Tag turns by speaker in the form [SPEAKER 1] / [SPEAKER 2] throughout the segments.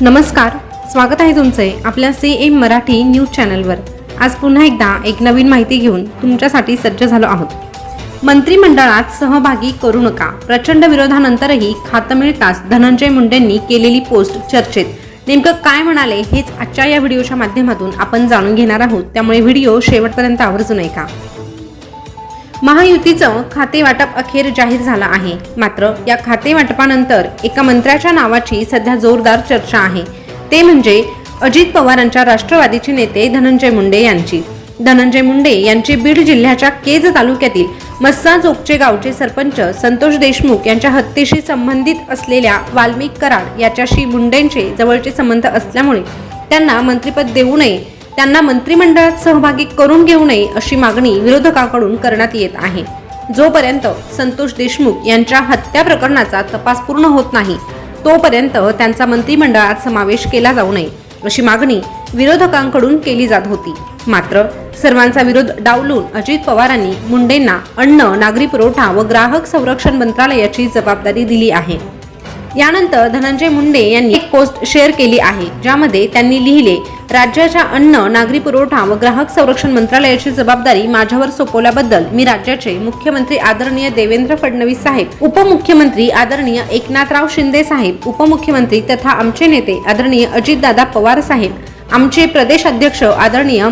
[SPEAKER 1] नमस्कार स्वागत आहे तुमचे आपल्या सी एम मराठी न्यूज चॅनलवर. आज पुन्हा एकदा एक नवीन माहिती घेऊन तुमच्यासाठी सज्ज झालो आहोत. मंत्रिमंडळात सहभागी करू नका प्रचंड विरोधानंतरही खातं मिळताच धनंजय मुंडेंनी केलेली पोस्ट चर्चेत. नेमकं काय म्हणाले हेच आजच्या या व्हिडिओच्या माध्यमातून आपण जाणून घेणार आहोत त्यामुळे व्हिडिओ शेवटपर्यंत आवर्जून ऐका महायुतीचं खातेवाटप अखेर जाहीर झालं आहे. मात्र या खातेवाटपानंतर एका मंत्र्याच्या नावाची सध्या जोरदार चर्चा आहे. ते म्हणजे अजित पवारांच्या राष्ट्रवादीचे नेते धनंजय मुंडे यांची. धनंजय मुंडे यांची बीड जिल्ह्याच्या केज तालुक्यातील मस्सा जोगचे गावचे सरपंच संतोष देशमुख यांच्या हत्येशी संबंधित असलेल्या वाल्मिक कराड याच्याशी मुंडेंचे जवळचे संबंध असल्यामुळे त्यांना मंत्रिपद देऊ नये त्यांना मंत्रिमंडळात सहभागी करून घेऊ नये अशी मागणी विरोधकांकडून करण्यात येत आहे. जोपर्यंत संतोष देशमुख यांच्या हत्या प्रकरणाचा तपास पूर्ण होत नाही तोपर्यंत त्यांचा मंत्रिमंडळात समावेश केला जाऊ नये अशी मागणी विरोधकांकडून केली जात होती. मात्र सर्वांचा विरोध डावलून अजित पवारांनी मुंडेंना अन्न नागरी पुरवठा व ग्राहक संरक्षण मंत्रालयाची जबाबदारी दिली आहे. यानंतर धनंजय मुंडे यांनी एक पोस्ट शेअर केली आहे ज्यामध्ये त्यांनी लिहिले राज्याच्या अन्न नागरी पुरवठा व ग्राहक संरक्षण मंत्रालयाची जबाबदारी माझ्यावर सोपवल्याबद्दल मी राज्याचे मुख्यमंत्री आदरणीय देवेंद्र फडणवीस साहेब उपमुख्यमंत्री आदरणीय एकनाथराव शिंदे साहेब उपमुख्यमंत्री तथा आमचे नेते आदरणीय अजितदादा पवार साहेब आमचे प्रदेश अध्यक्ष आदरणीय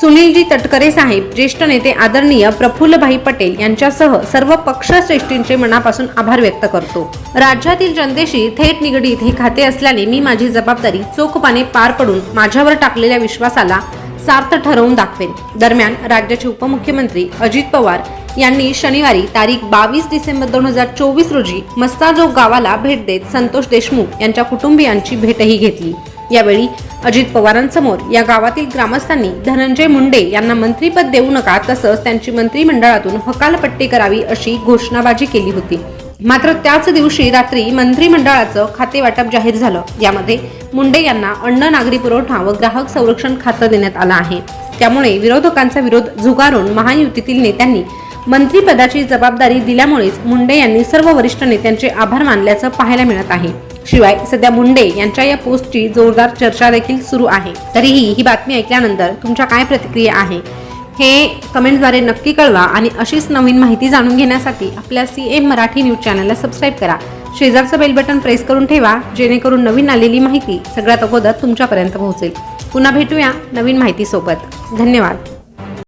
[SPEAKER 1] सुनीलजी तटकरे साहेब ज्येष्ठ नेते आदरणीय प्रफुल्लभाई पटेल यांच्यासह सर्व पक्षश्रेष्ठींचे मनापासून आभार व्यक्त करतो. राज्यातील जनतेशी थेट निगडीत हे खाते असल्याने मी माझी जबाबदारी चोखपाने पार पडून माझ्यावर टाकलेल्या विश्वासाला सार्थ ठरवून दाखवेन. दरम्यान राज्याचे उपमुख्यमंत्री अजित पवार यांनी शनिवारी तारीख बावीस डिसेंबर दोन हजार चोवीस रोजी मस्ताजोग गावाला भेट देत संतोष देशमुख यांच्या कुटुंबियांची भेटही घेतली. यावेळी अजित पवारांसमोर या गावातील ग्रामस्थांनी धनंजय मुंडे यांना मंत्रीपद देऊ नका तसंच त्यांची मंत्रिमंडळातून हकालपट्टी करावी अशी घोषणाबाजी केली होती. मात्र त्याच दिवशी रात्री मंत्रिमंडळाचं खाते वाटप जाहीर झालं. यामध्ये मुंडे यांना अन्न नागरी पुरवठा व ग्राहक संरक्षण खातं देण्यात आलं आहे. त्यामुळे विरोधकांचा विरोध झुगारून महायुतीतील नेत्यांनी मंत्रिपदाची जबाबदारी दिल्यामुळेच मुंडे यांनी सर्व वरिष्ठ नेत्यांचे आभार मानल्याचं पाहायला मिळत आहे. शिवाय सध्या मुंडे यांच्या या पोस्टची जोरदार चर्चा देखील सुरू आहे. तरीही ही बातमी ऐकल्यानंतर तुमच्या काय प्रतिक्रिया आहे? हे कमेंटद्वारे नक्की कळवा आणि अशीच नवीन माहिती जाणून घेण्यासाठी आपल्या सी एम मराठी न्यूज चॅनलला सबस्क्राईब करा. शेजारचं बेल बटन प्रेस करून ठेवा जेणेकरून नवीन आलेली माहिती सगळ्यात अगोदर तुमच्यापर्यंत पोहोचेल. पुन्हा भेटूया नवीन माहितीसोबत. धन्यवाद.